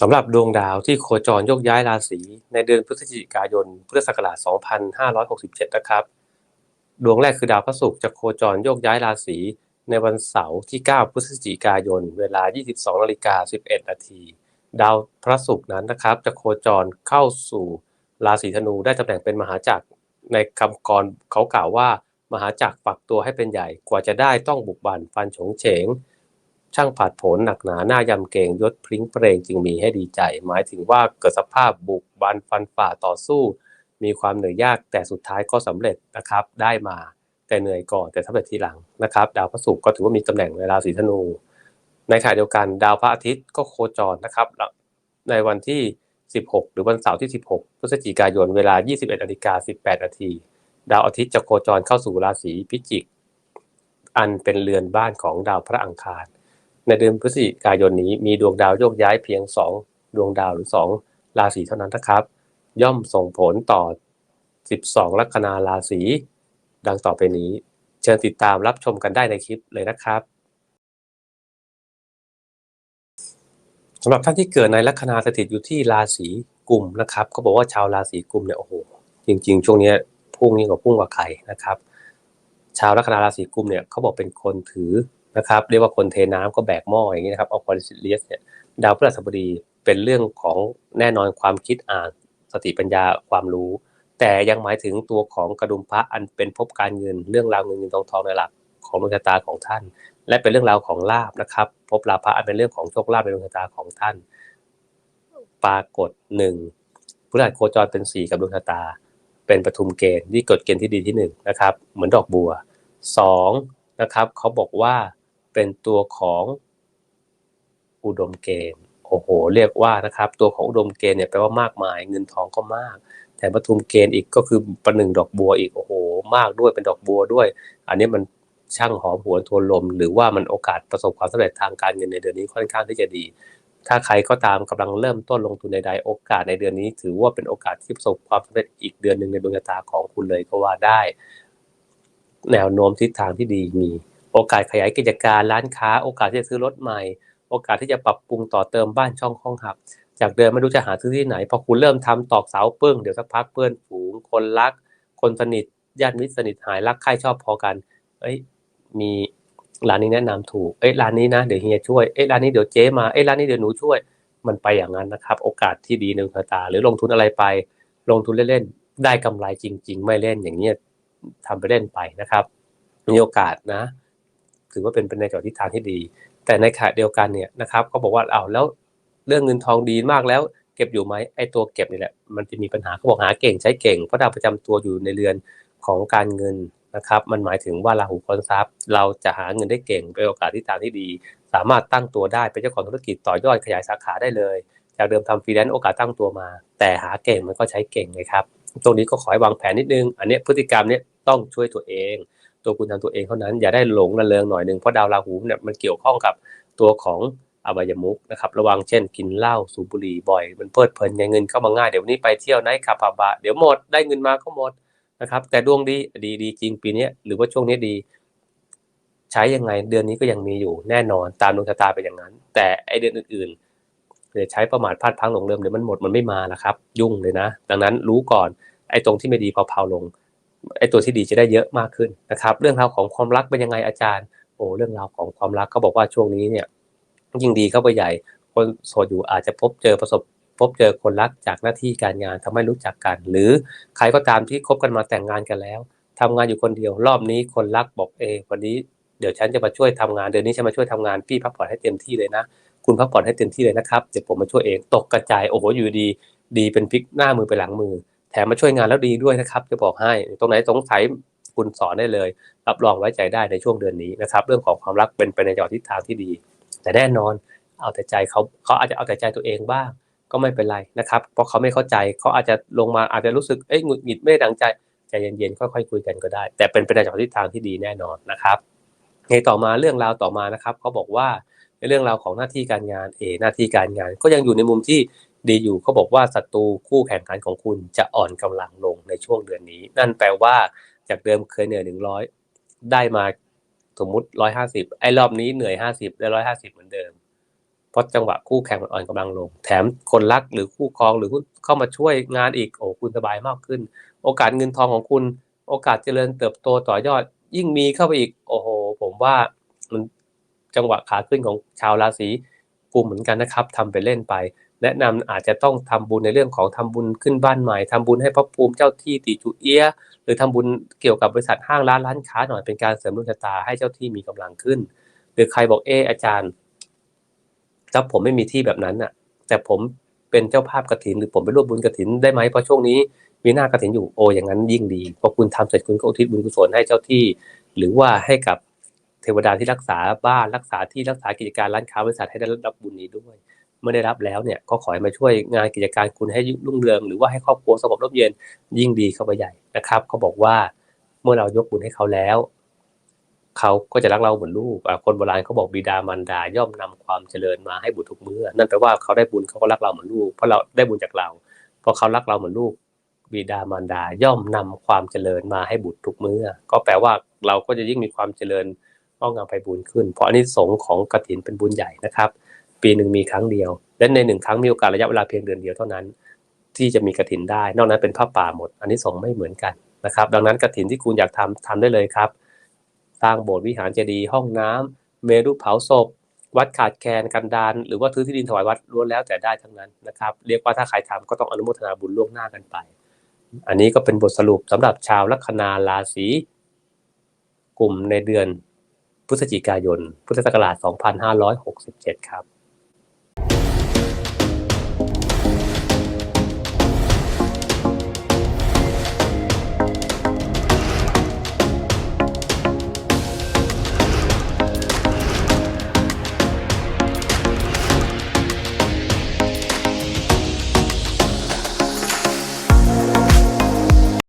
สำหรับดวงดาวที่โคจรโยกย้ายราศีในเดือนพฤศจิกายนพุทธศักราช 2567 นะครับ ดวงแรกคือดาวพระศุกร์จะโคจรโยกย้ายราศีในวันเสาร์ที่ 9 พฤศจิกายน เวลา 22นาฬิกา11 นาที ดาวพระศุกร์นั้นนะครับ จะโคจรเข้าสู่ราศีธนูได้ตำแหน่งเป็นมหาจักรในคำกรเขากล่าวว่า มหาจักรฝักตัวให้เป็นใหญ่กว่าจะได้ต้องบุกบั่นฟันฉงเฉง ช่างผาดโผนหนักหนาหน้ายำเกงยศพริ้งเปรงจึงมีให้ดีใจ หมายถึงว่าเกิดสภาพบุกบันฟันฝ่าต่อสู้ มีความเหนื่อยยากแต่สุดท้ายก็สำเร็จนะครับ ได้มาแต่เหนื่อยก่อนแต่สำเร็จทีหลังนะครับ ดาวพระศุกร์ก็ถือว่ามีตำแหน่งในราศีธนู ในขณะเดียวกันดาวพระอาทิตย์ก็โคจรนะครับ ในวันที่ 16 หรือวันเสาร์ที่ 16พฤศจิกายนเวลา 21นาฬิกา18นาทีดาวอาทิตย์จะโคจรเข้าสู่ราศีพิจิก อันเป็นเรือนบ้านของดาวพระอังคาร ในเดือนพฤศจิกายนนี้มีดวงดาวโยกย้ายเพียง 2 ดวงดาวหรือ 2 ราศีเท่านั้นนะครับ ย่อมส่งผลต่อ 12 ลัคนาราศีดังต่อไปนี้ เชิญติดตามรับชมกันได้ในคลิปเลยนะครับสำหรับท่านที่เกิดในลัคนาสถิตอยู่ที่ราศีกุมนะครับเขาบอกว่าชาวราศีกุมเนี่ยโอ้โหจริง ๆ ช่วงนี้พุ่งยิ่งกว่าพุ่งกว่าใครนะครับ ชาวลัคนาราศีกุมเนี่ยเขาบอกเป็นคนถือ นะครับ เรียกว่าคนเทน้ำก็แบกหม้ออย่างนี้นะครับออควาริสเลียสเนี่ยดาวพฤหัสบดีเป็นเรื่องของแน่นอนความคิดอ่านสติปัญญาความรู้ แต่ยังหมายถึงตัวของกระดุมพระอันเป็นภพการเงินเรื่องราวเงินเงินทองทองในหลักของดวงชะตาของท่าน และเป็นเรื่องราวของลาบนะครับภพลาภะอันเป็นเรื่องของโชคลาภในดวงชะตาของท่าน ปรากฏหนึ่งพฤหัสโคจรเป็นสี่กับดวงชะตา เป็นปฐุมเกณฑ์ที่กฎเกณฑ์ที่ดีที่หนึ่งนะครับ เหมือนดอกบัวสองนะครับเขาบอกว่า เป็นตัวของอุดมเกณฑ์โอ้โห เรียกว่านะครับ ตัวของอุดมเกณฑ์เนี่ยแปลว่ามากมาย เงินทองก็มาก แต่ปทุมเกณฑ์อีกก็คือประหนึ่งดอกบัวอีกโอ้โห มากด้วยเป็นดอกบัวด้วย อันนี้มันช่างหอมหวนทวนลม หรือว่ามันโอกาสประสบความสำเร็จทางการเงินในเดือนนี้ค่อนข้างที่จะดี ถ้าใครก็ตามกำลังเริ่มต้นลงทุนใดๆโอกาสในเดือนนี้ ถือว่าเป็นโอกาสที่ประสบความสำเร็จอีกเดือนหนึ่งในดวงชะตาของคุณเลยก็ว่าได้ แนวโน้มทิศทางที่ดีมี โอกาสขยายกิจการร้านค้า โอกาสที่จะซื้อรถใหม่ โอกาสที่จะปรับปรุงต่อเติมบ้านช่องห้องหับ จากเดิมไม่รู้จะหาซื้อที่ไหน พอคุณเริ่มทำตอกเสาเปิ้งเดี๋ยวสักพักเพื่อนฝูง คนรัก คนสนิทญาติมิตรสนิทหายรักใคร่ชอบพอกัน เอ้ยมีร้านนี้แนะนำถูก เอ้ยร้านนี้นะเดี๋ยวเฮียช่วย เอ้ยร้านนี้เดี๋ยวเจ๊มา เอ้ยร้านนี้เดี๋ยวหนูช่วย มันไปอย่างนั้นนะครับ โอกาสที่ดีในดวงตา หรือลงทุนอะไรไป ลงทุนเล่นๆได้กำไรจริง ๆ ไม่เล่นอย่างเงี้ยทำไปเล่นไปนะครับ มีโอกาสนะ ถือว่าเป็นเป็นในจอทิศทางที่ดี แต่ในขณะเดียวกันเนี่ยนะครับเขาบอกว่าเอาแล้วเรื่องเงินทองดีมากแล้วเก็บอยู่ไหมไอ้ตัวเก็บนี่แหละมันจะมีปัญหาเขาบอกหาเก่งใช้เก่งเพราะดาวประจำตัวอยู่ในเรือนของการเงินนะครับ มันหมายถึงว่าราหูค้นทรัพย์ เราจะหาเงินได้เก่งเป็นโอกาสที่ทางที่ดี สามารถตั้งตัวได้เป็นเจ้าของธุรกิจต่อยอดขยายสาขาได้เลยจากเดิมทำฟรีแลนซ์โอกาสตั้งตัวมา แต่หาเก่งมันก็ใช้เก่งไงครับตรงนี้ก็ขอให้วางแผนนิดนึง อันนี้พฤติกรรมเนี้ยต้องช่วยตัวเอง ตัวคุณทำตัวเองเท่านั้น อย่าได้หลงระเริงหน่อยหนึ่งเพราะดาวราหูเนี่ยมันเกี่ยวข้องกับตัวของอบายมุกนะครับระวังเช่นกินเหล้าสูบบุหรี่บ่อย มันเพลิดเพลินไงเงินเข้ามาง่ายเดี๋ยวนี้ไปเที่ยวไนท์คาบาบาเดี๋ยวหมดได้เงินมาก็หมดนะครับ แต่ดวงดีดีดีจริงปีนี้หรือว่าช่วงนี้ดี ใช้ยังไงเดือนนี้ก็ยังมีอยู่แน่นอนตามดวงชะตาเป็นอย่างนั้น แต่ไอเดือนอื่นๆจะใช้ประมาทพลาดพังหลงเริ่มเดี๋ยวมันหมดมันไม่มาละครับ ยุ่งเลยนะ ดังนั้นรู้ก่อนไอ้ตรงที่ไม่ดีเผาๆลง ไอตัวที่ดีจะได้เยอะมากขึ้นนะครับ เรื่องราวของความรักเป็นยังไงอาจารย์ โอ้เรื่องราวของความรักเขาบอกว่าช่วงนี้เนี่ยยิ่งดีเข้าไปใหญ่ คนโสดอยู่อาจจะพบเจอประสบพบเจอคนรักจากหน้าที่การงานทำให้รู้จักกัน หรือใครก็ตามที่คบกันมาแต่งงานกันแล้วทำงานอยู่คนเดียว รอบนี้คนรักบอกเอวันนี้เดี๋ยวฉันจะมาช่วยทำงานเดือนนี้ฉันมาช่วยทำงานพี่พักผ่อนให้เต็มที่เลยนะ คุณพักผ่อนให้เต็มที่เลยนะครับเดี๋ยวผมมาช่วยเองตกกระจายโอ้โหอยู่ดี ดีเป็นพลิกหน้ามือไปหลังมือ มมาช่วยงานแล้วดีด้วยนะครับ จะบอกให้ตรงไหนสงสัยคุณสอนได้เลย รับรองไว้ใจได้ในช่วงเดือนนี้นะครับ เรื่องของความรักเป็นไปในจอทิศทางที่ดี แต่แน่นอนเอาแต่ใจเขาเขาอาจจะเอาแต่ใจตัวเองบ้าง ก็ไม่เป็นไรนะครับ เพราะเขาไม่เข้าใจเขาอาจจะลงมาอาจจะรู้สึกเอ้ยหงุดหงิดไม่ดังใจใจเย็นๆค่อยๆคุยกันก็ได้ แต่เป็นไปในจอทิศทางที่ดีแน่นอนนะครับในต่อมาเรื่องราวต่อมานะครับเขาบอกว่าในเรื่องราวของหน้าที่การงานเอหน้าที่การงาน ก็ยังอยู่ในมุมที่ ดีอยู่เขาบอกว่าศัตรูคู่แข่งขันของคุณจะอ่อนกำลังลงในช่วงเดือนนี้ นั่นแปลว่าจากเดิมเคยเหนื่อยหนึ่งร้อยได้มาสมมุติร้อยห้าสิบไอ้รอบนี้เหนื่อยห้าสิบได้ร้อยห้าสิบเหมือนเดิม เพราะจังหวะคู่แข่งมันอ่อนกำลังลง แถมคนรักหรือคู่ครองหรือเข้ามาช่วยงานอีกโอ้คุณสบายมากขึ้น โอกาสเงินทองของคุณ โอกาสเจริญเติบโตต่อยอด ยิ่งมีเข้าไปอีก โอ้โห ผมว่ามันจังหวะขาขึ้นของชาวราศีกุมเหมือนกันนะครับทำไปเล่นไป แนะนำอาจจะต้องทำบุญในเรื่องของทำบุญขึ้นบ้านใหม่ทำบุญให้พระภูมิเจ้าที่ตีจูเอียหรือทำบุญเกี่ยวกับบริษัทห้างร้านร้านค้าหน่อยเป็นการเสริมดวงชะตาให้เจ้าที่มีกำลังขึ้น หรือใครบอกเอออาจารย์ถ้าผมไม่มีที่แบบนั้นน่ะ แต่ผมเป็นเจ้าภาพกระถิน หรือผมไปร่วมบุญกระถินได้ไหมเพราะช่วงนี้มีหน้ากระถินอยู่โออย่างนั้นยิ่งดีพอคุณทำเสร็จคุณก็อุทิศบุญกุศลให้เจ้าที่ หรือว่าให้กับเทวดาที่รักษาบ้านรักษาที่รักษากิจการร้านค้าบริษัทให้ได้รับบุญนี้ด้วย เมื่อได้รับแล้วเนี่ยก็ขอให้มาช่วยงานกิจการคุณให้รุ่งเรืองหรือว่าให้ครอบครัวสงบร่มเย็นยิ่งดีเข้าไปใหญ่นะครับเขาบอกว่าเมื่อเรายกบุญให้เขาแล้วเขาก็จะรักเราเหมือนลูกคนโบราณเขาบอกบิดามารดาย่อมนำความเจริญมาให้บุตรทุกเมื่อนั่นแปลว่าเขาได้บุญเขาก็รักเราเหมือนลูกเพราะเราได้บุญจากเราเพราะเขารักเราเหมือนลูกบิดามารดาย่อมนำความเจริญมาให้บุตรทุกเมื่อ ก็แปลว่าเราก็จะยิ่งมีความเจริญงอกงามไปบุญขึ้น เพราะอันนี้สงของกฐินเป็นบุญใหญ่นะครับ ปีหนึ่งมีครั้งเดียว และในหนึ่งครั้งมีโอกาสระยะเวลาเพียงเดือนเดียวเท่านั้น ที่จะมีกฐินได้ นอกนั้นเป็นผ้าป่าหมด อันนี้สงไม่เหมือนกันนะครับ ดังนั้นกฐินที่คุณอยากทำทำได้เลยครับสร้างโบสถ์วิหารเจดีย์ห้องน้ำเมรุเผาศพ วัดขาดแคลนกันดานหรือว่าซื้อที่ดินถวายวัดล้วนแล้วแต่ได้ทั้งนั้นนะครับ เรียกว่าถ้าใครทำก็ต้องอนุโมทนาบุญล่วงหน้ากันไป อันนี้ก็เป็นบทสรุปสำหรับชาวลัคนาราศีกลุ่มในเดือนพฤศจิกายน พุทธศักราช 2567 ครับ